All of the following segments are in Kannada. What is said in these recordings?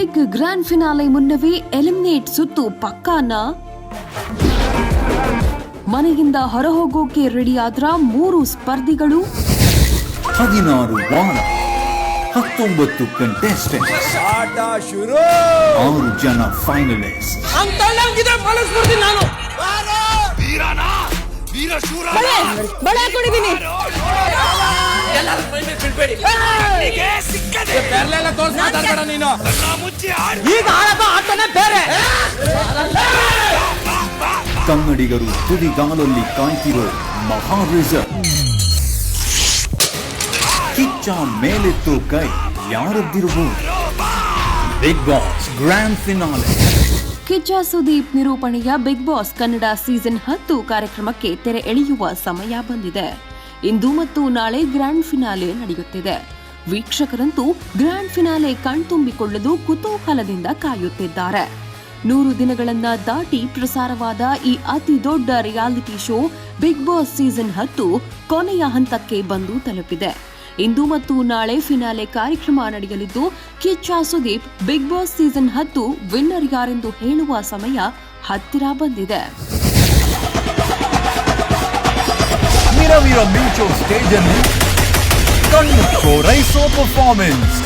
ಬಿಗ್ ಗ್ರ್ಯಾಂಡ್ ಫಿನಾಲೆ ಮುನ್ನವೇ ಎಲಿಮಿನೇಟ್ ಸುತ್ತು ಪಕ್ಕಾನ. ಮನೆಯಿಂದ ಹೊರಹೋಗೋಕೆ ರೆಡಿಯಾದ್ರ ಮೂರು ಸ್ಪರ್ಧಿಗಳು. ಹದಿನಾರು ವಾರ ಹತ್ತೊಂಬತ್ತು ಕಂಟೆಸ್ಟೆಂಟ್ ಆಟ ಶುರು! ಆರು ಜನ ಫೈನಲಿಸ್ಟ್ ತೋರ್ಸ್ ಮಾತಾಡ್ಬೇಡ ನೀನು. ಈಗ ಆಟನೇ ಬೇರೆ. ಕನ್ನಡಿಗರು ತುದಿಗಾಲಲ್ಲಿ ಕಾಯ್ತಿರೋ ಮಹಾರಿಸರ್ ರಿಸಲ್ಟ್ ಕಿಚ್ಚ ಮೇಲೆತ್ತು ಕೈ ಯಾರದ್ದಿರುವು big boss grand finale Kichcha Sudeep ನಿರೂಪಣೆಯ big boss Kannada season ಹತ್ತು ಕಾರ್ಯಕ್ರಮಕ್ಕೆ ತೆರೆ ಎಳೆಯುವ ಸಮಯ ಬಂದಿದೆ. ಇಂದು ಮತ್ತು ನಾಳೆ ಗ್ರ್ಯಾಂಡ್ ಫಿನಾಲೆ ನಡೆಯುತ್ತಿದೆ. ವೀಕ್ಷಕರಂತೂ ಗ್ರ್ಯಾಂಡ್ ಫಿನಾಲೆ ಕಣ್ತುಂಬಿಕೊಳ್ಳಲು ಕುತೂಹಲದಿಂದ ಕಾಯುತ್ತಿದ್ದಾರೆ. ನೂರು ದಿನಗಳನ್ನ ದಾಟಿ ಪ್ರಸಾರವಾದ ಈ ಅತಿ ದೊಡ್ಡ reality show Bigg Boss season ಹತ್ತು ಕೊನೆಯ ಹಂತಕ್ಕೆ ಬಂದು ತಲುಪಿದೆ. ಇಂದು ಮತ್ತು ನಾಳೆ ಫಿನಾಲೆ ಕಾರ್ಯಕ್ರಮ ನಡೆಯಲಿದ್ದು, Kichcha Sudeep Bigg Boss season ಹತ್ತು ವಿನ್ನರ್ ಯಾರೆಂದು ಹೇಳುವ ಸಮಯ ಹತ್ತಿರ ಬಂದಿದೆ. ಮಿರವಿರ ಮಿಂಚೋ ಸ್ಟೇಜ್ ಅನ್ನು ಕಣ್ಣು ರೈಸೋ ಪರ್ಫಾರ್ಮೆನ್ಸ್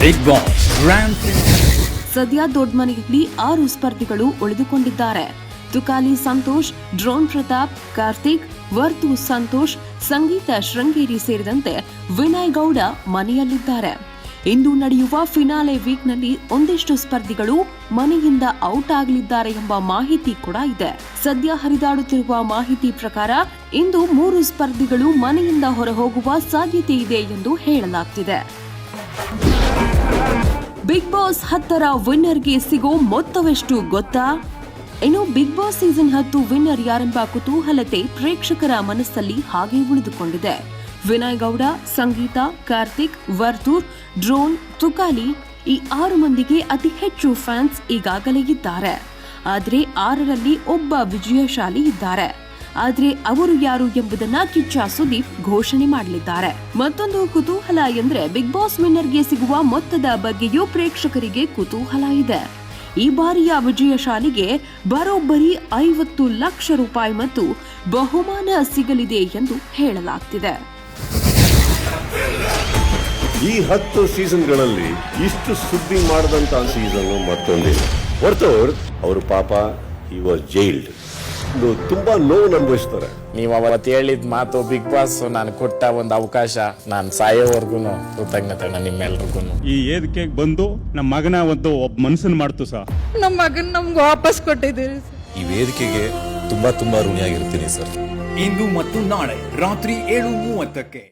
ಬಿಗ್ ಬಾಸ್ ಗ್ರ್ಯಾಂಡ್ ಸದ್ಯ ದೊಡ್ಡ ಮನೆಯಲ್ಲಿ ಆರು ಸ್ಪರ್ಧಿಗಳು ಉಳಿದುಕೊಂಡಿದ್ದಾರೆ. ತುಕಾಲಿ ಸಂತೋಷ್, ಡ್ರೋನ್ ಪ್ರತಾಪ್, ಕಾರ್ತಿಕ್, ವರ್ತು ಸಂತೋಷ್, ಸಂಗೀತ ಶೃಂಗೇರಿ ಸೇರಿದಂತೆ ವಿನಯ್ ಗೌಡ ಮನೆಯಲ್ಲಿದ್ದಾರೆ. ಇಂದು ನಡೆಯುವ ಫಿನಾಲೆ ವೀಕ್ನಲ್ಲಿ ಒಂದಿಷ್ಟು ಸ್ಪರ್ಧಿಗಳು ಮನೆಯಿಂದ ಔಟ್ ಆಗಲಿದ್ದಾರೆ ಎಂಬ ಮಾಹಿತಿ ಕೂಡ ಇದೆ. ಸದ್ಯ ಹರಿದಾಡುತ್ತಿರುವ ಮಾಹಿತಿ ಪ್ರಕಾರ ಇಂದು ಮೂರು ಸ್ಪರ್ಧಿಗಳು ಮನೆಯಿಂದ ಹೊರಹೋಗುವ ಸಾಧ್ಯತೆ ಇದೆ ಎಂದು ಹೇಳಲಾಗ್ತಿದೆ. ಬಿಗ್ ಬಾಸ್ ಹತ್ತರ ವಿನ್ನರ್ಗೆ ಸಿಗೋ ಮೊತ್ತವೆಷ್ಟು ಗೊತ್ತಾ? ಇನ್ನು ಬಿಗ್ ಬಾಸ್ ಸೀಸನ್ ಹತ್ತು ವಿನ್ನರ್ ಯಾರೆಂಬ ಕುತೂಹಲತೆ ಪ್ರೇಕ್ಷಕರ ಮನಸ್ಸಲ್ಲಿ ಹಾಗೆ ಉಳಿದುಕೊಂಡಿದೆ. ವಿನಯ್ ಗೌಡ ಸಂಗೀತ, ಕಾರ್ತಿಕ್, ವರ್ತೂರ್, ಡ್ರೋನ್, ತುಕಾಲಿ ಈ ಆರು ಮಂದಿಗೆ ಅತಿ ಹೆಚ್ಚು ಫ್ಯಾನ್ಸ್ ಈಗಾಗಲೇ ಇದ್ದಾರೆ. ಆದರೆ ಆರರಲ್ಲಿ ಒಬ್ಬ ವಿಜಯಶಾಲಿ ಇದ್ದಾರೆ. ಆದರೆ ಅವರು ಯಾರು ಎಂಬುದನ್ನ ಕಿಚ್ಚ ಸುದೀಪ್ ಘೋಷಣೆ ಮಾಡಲಿದ್ದಾರೆ. ಮತ್ತೊಂದು ಕುತೂಹಲ ಎಂದ್ರೆ ಬಿಗ್ ಬಾಸ್ ವಿನ್ನರ್ಗೆ ಸಿಗುವ ಮೊತ್ತದ ಬಗ್ಗೆಯೂ ಪ್ರೇಕ್ಷಕರಿಗೆ ಕುತೂಹಲ ಇದೆ. ಈ ಬಾರಿಯ ವಿಜಯಶಾಲಿಗೆ ಬರೋಬ್ಬರಿ ಐವತ್ತು ಲಕ್ಷ ರೂಪಾಯಿ ಮತ್ತು ಬಹುಮಾನ ಸಿಗಲಿದೆ ಎಂದು ಹೇಳಲಾಗ್ತಿದೆ. ಈ ಹತ್ತು ಸೀಸನ್ಗಳಲ್ಲಿ ಇಷ್ಟು ಸುದ್ದಿ ಮಾಡಿದಂತ ಸೀಸನ್ ಮತ್ತೊಂದಿಲ್ಲ. ಹೊರತು ಅವರು ಪಾಪ ಈ ವಾಸ್ ಜೈಲ್ಡ್ ತುಂಬಾ ನೋವು ಅನುಭವಿಸ್ತಾರೆ. ನೀವು ಅವತ್ತು ಹೇಳಿದ ಮಾತು ಬಿಗ್ ಬಾಸ್ ನಾನು ಕೊಟ್ಟ ಒಂದು ಅವಕಾಶ ನಾನು ಸಾಯೋವರೆಗೂ ಕೃತಜ್ಞತೆ ನಿಮ್ಮೆಲ್ರಿಗೂ ಈ ವೇದಿಕೆಗೆ ಬಂದು ನಮ್ಮ ಮಗನ ಒಂದು ಒಬ್ಬ ಮನಸ್ಸನ್ನ ಮಾಡ್ತು ಸಹ ನಮ್ಮ ಮಗನ್ ನಮ್ಗೆ ವಾಪಸ್ ಕೊಟ್ಟಿದ್ದೀರಿ ಸರ್. ಈ ವೇದಿಕೆಗೆ ತುಂಬಾ ತುಂಬಾ ಋಣಿಯಾಗಿರ್ತೀನಿ ಸರ್. ಇಂದು ಮತ್ತು ನಾಳೆ ರಾತ್ರಿ ಏಳು ಮೂವತ್ತಕ್ಕೆ.